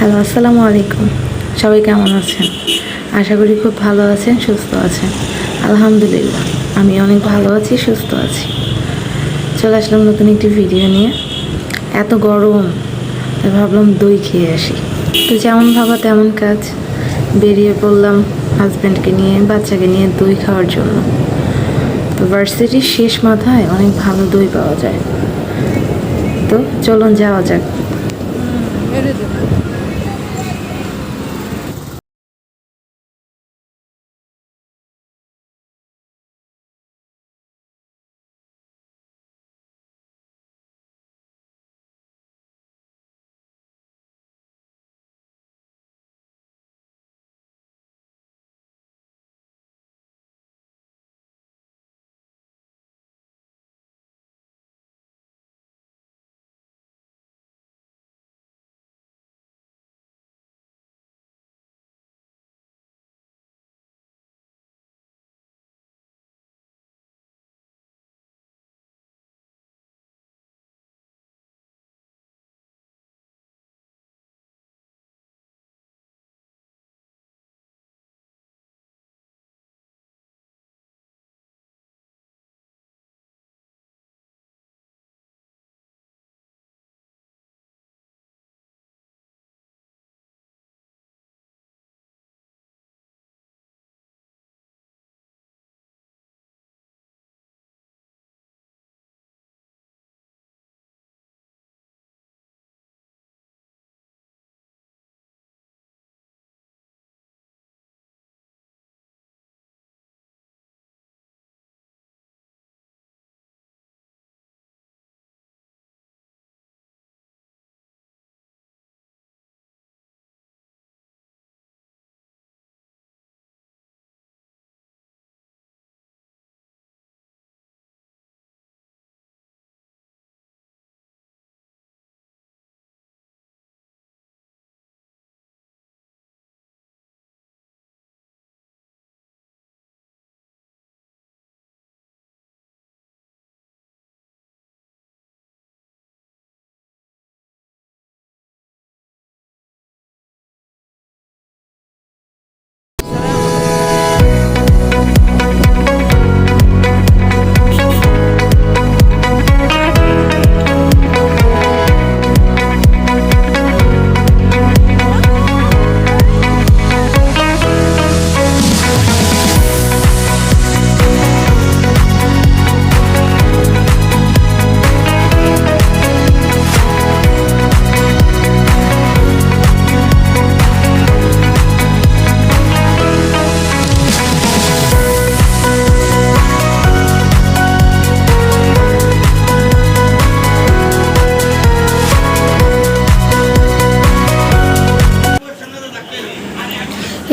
Hello, আসসালামু আলাইকুম। সবাই কেমন আছেন? আশা করি খুব ভালো আছেন, সুস্থ আছেন। আলহামদুলিল্লাহ, আমি অনেক ভালো আছি, সুস্থ আছি। চলে আসলাম নতুন একটি ভিডিও নিয়ে। এত গরম, তাই ভাবলাম দই খেয়ে আসি। তো যেমন ভাবা তেমন কাজ। বেরিয়ে পড়লাম হাজব্যান্ডকে নিয়ে, বাচ্চাকে নিয়ে দই খাওয়ার জন্য। তো ভার্সিটির শেষ মাথায় অনেক ভালো দই পাওয়া যায়। তো চলুন যাওয়া যাক।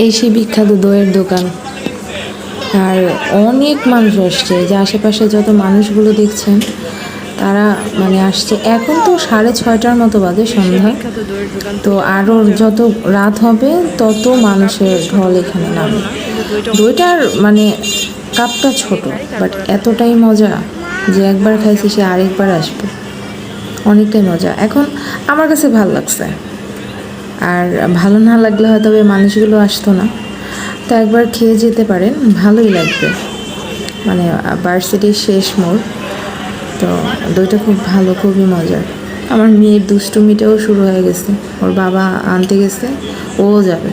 এই সেই বিখ্যাত দইয়ের দোকান। আর অনেক মানুষ আসছে যে আশেপাশে যত মানুষগুলো দেখছেন, তারা মানে আসছে। এখন তো সাড়ে ছয়টার মতো বাজে সন্ধ্যা। তো আরও যত রাত হবে, তত মানুষের ঢল এখানে নামে দইটার মানে কাপটা ছোট বাট এতটাই মজা যে একবার খাইছি, সে আরেকবার আসবে। অনেকটাই মজা। এখন আমার কাছে ভালো লাগছে। আর ভালো না লাগলে হয়তো ওই মানুষগুলো আসতো না। তো একবার খেয়ে যেতে পারেন, ভালোই লাগবে। মানে ভার্সিটির শেষ মোড়, তো দইটা খুব ভালো, খুবই মজার। আমার মেয়ের দুষ্টুমিটাও শুরু হয়ে গেছে, ওর বাবা আনতে গেছে, ও যাবে।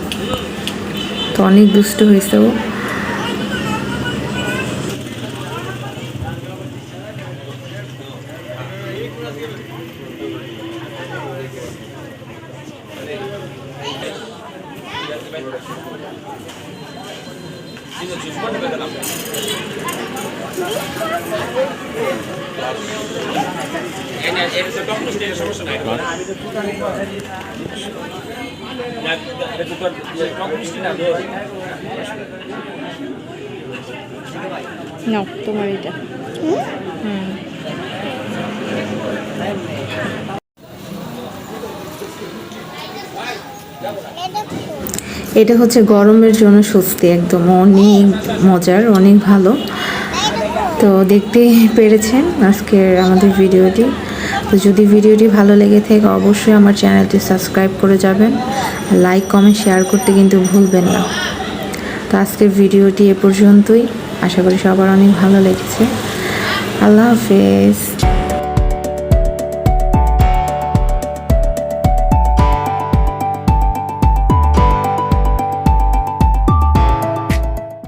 তো অনেক দুষ্ট হয়েছে ও। নাও তোমার এটা এটা হচ্ছে গরমের জন্য স্বস্তি একদম। অনেক মজার, অনেক ভালো। তো দেখতে পেরেছেন আজকের আমাদের ভিডিওটি। তো যদি ভিডিওটি ভালো লেগে থাকে, অবশ্যই আমার চ্যানেলটি সাবস্ক্রাইব করে যাবেন। লাইক, কমেন্ট, শেয়ার করতে কিন্তু ভুলবেন না। তো আজকের ভিডিওটি এ পর্যন্তই। আশা করি সবার অনেক ভালো লেগেছে। আল্লাহ হাফেজ।